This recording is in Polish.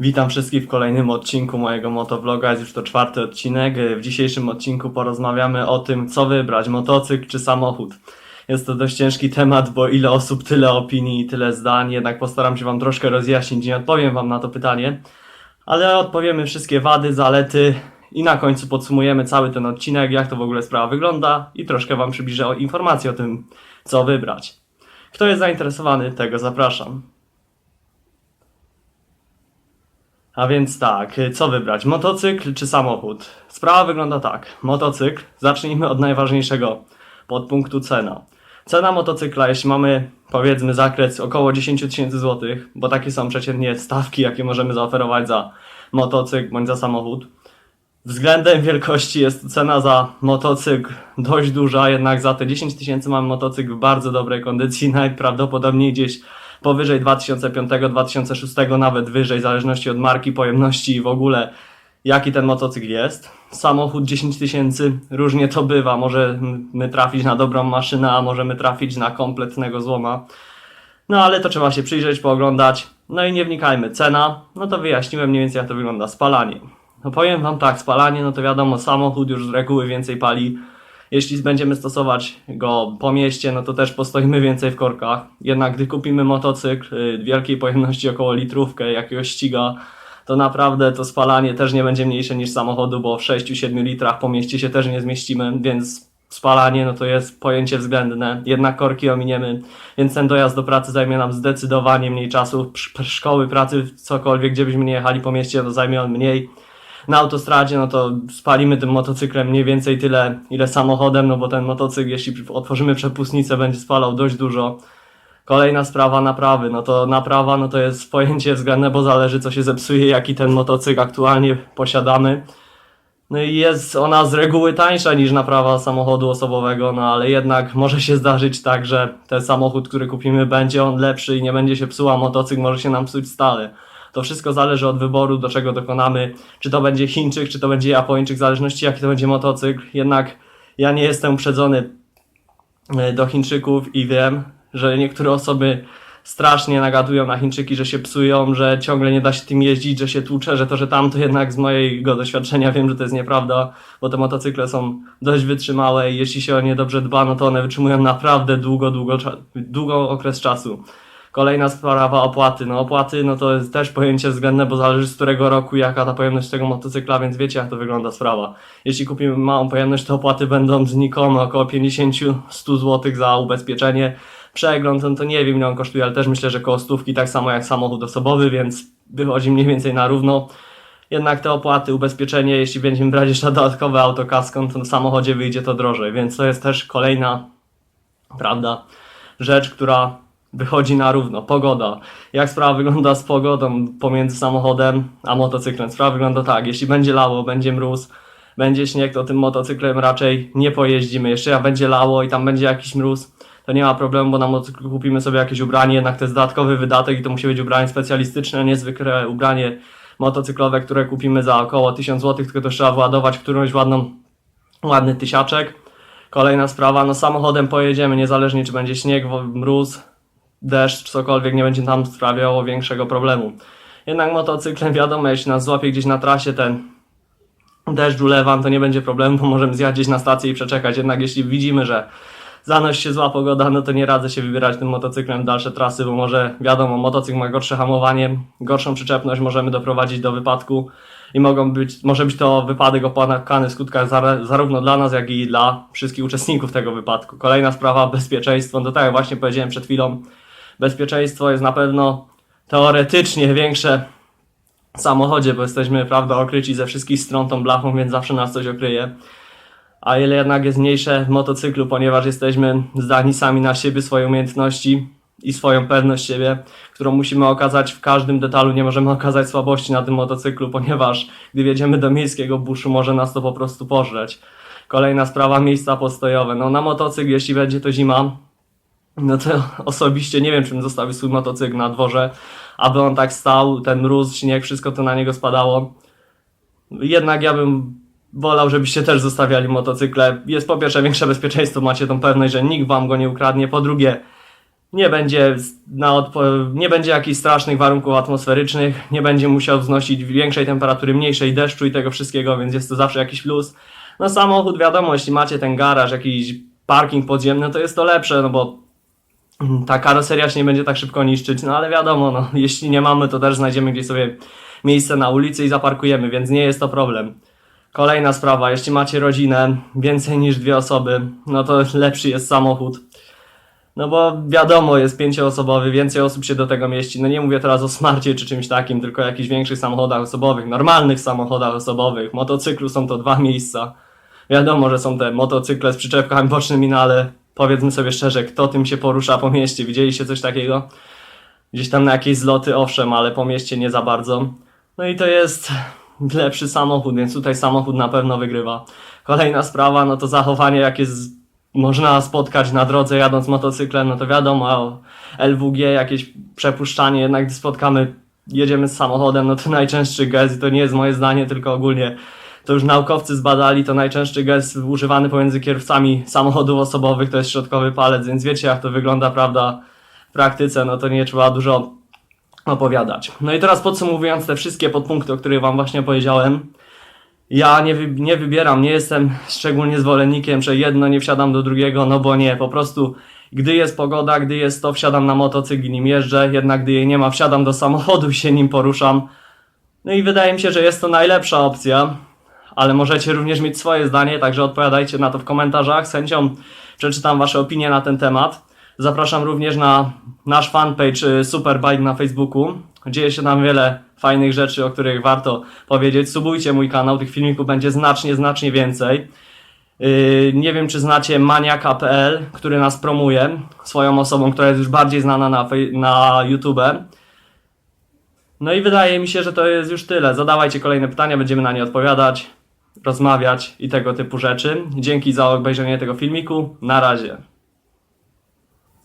Witam wszystkich w kolejnym odcinku mojego motovloga. Jest już to czwarty odcinek. W dzisiejszym odcinku porozmawiamy o tym, co wybrać, motocykl czy samochód. Jest to dość ciężki temat, bo ile osób, tyle opinii i tyle zdań. Jednak postaram się Wam troszkę rozjaśnić. Nie odpowiem Wam na to pytanie, ale odpowiemy wszystkie wady, zalety i na końcu podsumujemy cały ten odcinek, jak to w ogóle sprawa wygląda i troszkę Wam przybliżę informacje o tym, co wybrać. Kto jest zainteresowany, tego zapraszam. A więc tak, y, co wybrać? Motocykl czy samochód? Sprawa wygląda tak. Motocykl, zacznijmy od najważniejszego podpunktu cena. Cena motocykla, jeśli mamy powiedzmy zakres około 10 tysięcy złotych, bo takie są przeciętnie stawki, jakie możemy zaoferować za motocykl bądź za samochód. Względem wielkości jest cena za motocykl dość duża, jednak za te 10 tysięcy mamy motocykl w bardzo dobrej kondycji, najprawdopodobniej gdzieś powyżej 2005-2006, nawet wyżej, w zależności od marki, pojemności i w ogóle jaki ten motocykl jest. Samochód 10 tysięcy, różnie to bywa, możemy trafić na dobrą maszynę, a możemy trafić na kompletnego złoma. No ale to trzeba się przyjrzeć, pooglądać. No i nie wnikajmy. Cena, no to wyjaśniłem mniej więcej jak to wygląda. Spalanie. No powiem wam tak, spalanie, no to wiadomo, samochód już z reguły więcej pali. Jeśli będziemy stosować go po mieście, no to też postoimy więcej w korkach. Jednak gdy kupimy motocykl y, wielkiej pojemności około litrówkę, jakiegoś ściga, to naprawdę to spalanie też nie będzie mniejsze niż samochodu, bo w 6-7 litrach po mieście się też nie zmieścimy, więc spalanie no to jest pojęcie względne. Jednak korki ominiemy, więc ten dojazd do pracy zajmie nam zdecydowanie mniej czasu. Szkoły, pracy, cokolwiek, gdzie byśmy nie jechali po mieście, to zajmie on mniej na autostradzie, no to spalimy tym motocyklem mniej więcej tyle, ile samochodem, no bo ten motocykl, jeśli otworzymy przepustnicę, będzie spalał dość dużo. Kolejna sprawa naprawy, no to naprawa, no to jest pojęcie względne, bo zależy co się zepsuje, jaki ten motocykl aktualnie posiadamy. No i jest ona z reguły tańsza niż naprawa samochodu osobowego, no ale jednak może się zdarzyć tak, że ten samochód, który kupimy, będzie on lepszy i nie będzie się psuł, a motocykl może się nam psuć stale. To wszystko zależy od wyboru, do czego dokonamy. Czy to będzie Chińczyk, czy to będzie Japończyk, w zależności jaki to będzie motocykl. Jednak ja nie jestem uprzedzony e, do Chińczyków i wiem, że niektóre osoby strasznie nagadują na Chińczyki, że się psują, że ciągle nie da się tym jeździć, że się tłucze, że to, że tamto jednak z mojego doświadczenia wiem, że to jest nieprawda, bo te motocykle są dość wytrzymałe i jeśli się o nie dobrze dba, no to one wytrzymują naprawdę długo, długo, długo okres czasu. Kolejna sprawa opłaty. No opłaty, no to jest też pojęcie względne, bo zależy z którego roku, jaka ta pojemność tego motocykla, więc wiecie jak to wygląda sprawa. Jeśli kupimy małą pojemność, to opłaty będą znikome, około 50-100 zł za ubezpieczenie. Przegląd, no to nie wiem ile on kosztuje, ale też myślę, że koło stówki, tak samo jak samochód osobowy, więc wychodzi mniej więcej na równo. Jednak te opłaty, ubezpieczenie, jeśli będziemy brać jeszcze dodatkowe autokasko, to w samochodzie wyjdzie to drożej, więc to jest też kolejna, prawda, rzecz, która wychodzi na równo. Pogoda. Jak sprawa wygląda z pogodą pomiędzy samochodem a motocyklem? Sprawa wygląda tak, jeśli będzie lało, będzie mróz, będzie śnieg, to tym motocyklem raczej nie pojeździmy. Jeszcze jak będzie lało i tam będzie jakiś mróz, to nie ma problemu, bo na motocyklu kupimy sobie jakieś ubranie, jednak to jest dodatkowy wydatek i to musi być ubranie specjalistyczne, niezwykłe ubranie motocyklowe, które kupimy za około 1000 zł, tylko to trzeba władować którąś ładną, ładny tysiaczek. Kolejna sprawa, no samochodem pojedziemy, niezależnie czy będzie śnieg, mróz, deszcz, cokolwiek, nie będzie tam sprawiało większego problemu. Jednak motocyklem wiadomo, jeśli nas złapie gdzieś na trasie ten deszcz ulewam, to nie będzie problemu, bo możemy zjechać gdzieś na stację i przeczekać. Jednak jeśli widzimy, że zanosi się zła pogoda, no to nie radzę się wybierać tym motocyklem w dalsze trasy, bo może, wiadomo, motocykl ma gorsze hamowanie, gorszą przyczepność, możemy doprowadzić do wypadku i mogą być, może być to wypadek opłakany w skutkach zar- zarówno dla nas, jak i dla wszystkich uczestników tego wypadku. Kolejna sprawa, bezpieczeństwo, no tak jak właśnie powiedziałem przed chwilą, bezpieczeństwo jest na pewno teoretycznie większe w samochodzie, bo jesteśmy, prawda, okryci ze wszystkich stron tą blachą, więc zawsze nas coś okryje. A ile jednak jest mniejsze w motocyklu, ponieważ jesteśmy zdani sami na siebie, swoje umiejętności i swoją pewność siebie, którą musimy okazać w każdym detalu. Nie możemy okazać słabości na tym motocyklu, ponieważ gdy wjedziemy do miejskiego buszu, może nas to po prostu pożreć. Kolejna sprawa, miejsca postojowe. No na motocykl, jeśli będzie to zima, no to osobiście nie wiem, czym zostawił swój motocykl na dworze, aby on tak stał, ten mróz, śnieg, wszystko to na niego spadało. Jednak ja bym wolał, żebyście też zostawiali motocykle. Jest po pierwsze większe bezpieczeństwo, macie tą pewność, że nikt wam go nie ukradnie. Po drugie, Nie będzie, na nie będzie jakichś strasznych warunków atmosferycznych, nie będzie musiał wznosić większej temperatury, mniejszej deszczu i tego wszystkiego, więc jest to zawsze jakiś plus. No samochód, wiadomo, jeśli macie ten garaż, jakiś parking podziemny, to jest to lepsze, no bo ta karoseria się nie będzie tak szybko niszczyć, no ale wiadomo, no, jeśli nie mamy, to też znajdziemy gdzieś sobie miejsce na ulicy i zaparkujemy, więc nie jest to problem. Kolejna sprawa, jeśli macie rodzinę, więcej niż dwie osoby, no to lepszy jest samochód. No bo wiadomo, jest pięcioosobowy, więcej osób się do tego mieści. No nie mówię teraz o smarcie czy czymś takim, tylko o jakichś większych samochodach osobowych, normalnych samochodach osobowych. Motocyklu są to dwa miejsca. Wiadomo, że są te motocykle z przyczepkami bocznymi, no ale powiedzmy sobie szczerze, kto tym się porusza po mieście? Widzieliście coś takiego? Gdzieś tam na jakieś zloty, owszem, ale po mieście nie za bardzo. No i to jest lepszy samochód, więc tutaj samochód na pewno wygrywa. Kolejna sprawa, no to zachowanie, jakie z, można spotkać na drodze jadąc motocyklem, no to wiadomo, LWG, jakieś przepuszczanie, jednak gdy spotkamy, jedziemy z samochodem, no to najczęstszy gest, i to nie jest moje zdanie, tylko ogólnie to już naukowcy zbadali, to najczęstszy gest używany pomiędzy kierowcami samochodów osobowych to jest środkowy palec, więc wiecie jak to wygląda, prawda, w praktyce, no to nie trzeba dużo opowiadać. No i teraz podsumowując te wszystkie podpunkty, o których Wam właśnie powiedziałem, ja nie, wy, nie wybieram, nie jestem szczególnie zwolennikiem, że jedno nie wsiadam do drugiego, no bo nie, po prostu gdy jest pogoda, gdy jest to, wsiadam na motocykl i nim jeżdżę, jednak gdy jej nie ma, wsiadam do samochodu i się nim poruszam. No i wydaje mi się, że jest to najlepsza opcja, ale możecie również mieć swoje zdanie, także odpowiadajcie na to w komentarzach. Z chęcią przeczytam Wasze opinie na ten temat. Zapraszam również na nasz fanpage y, Superbike na Facebooku. Dzieje się tam wiele fajnych rzeczy, o których warto powiedzieć. Subujcie mój kanał, tych filmików będzie znacznie, znacznie więcej. Yy, nie wiem, czy znacie maniaka.pl, który nas promuje swoją osobą, która jest już bardziej znana na, na YouTube. No i wydaje mi się, że to jest już tyle. Zadawajcie kolejne pytania, będziemy na nie odpowiadać, rozmawiać i tego typu rzeczy. Dzięki za obejrzenie tego filmiku. Na razie.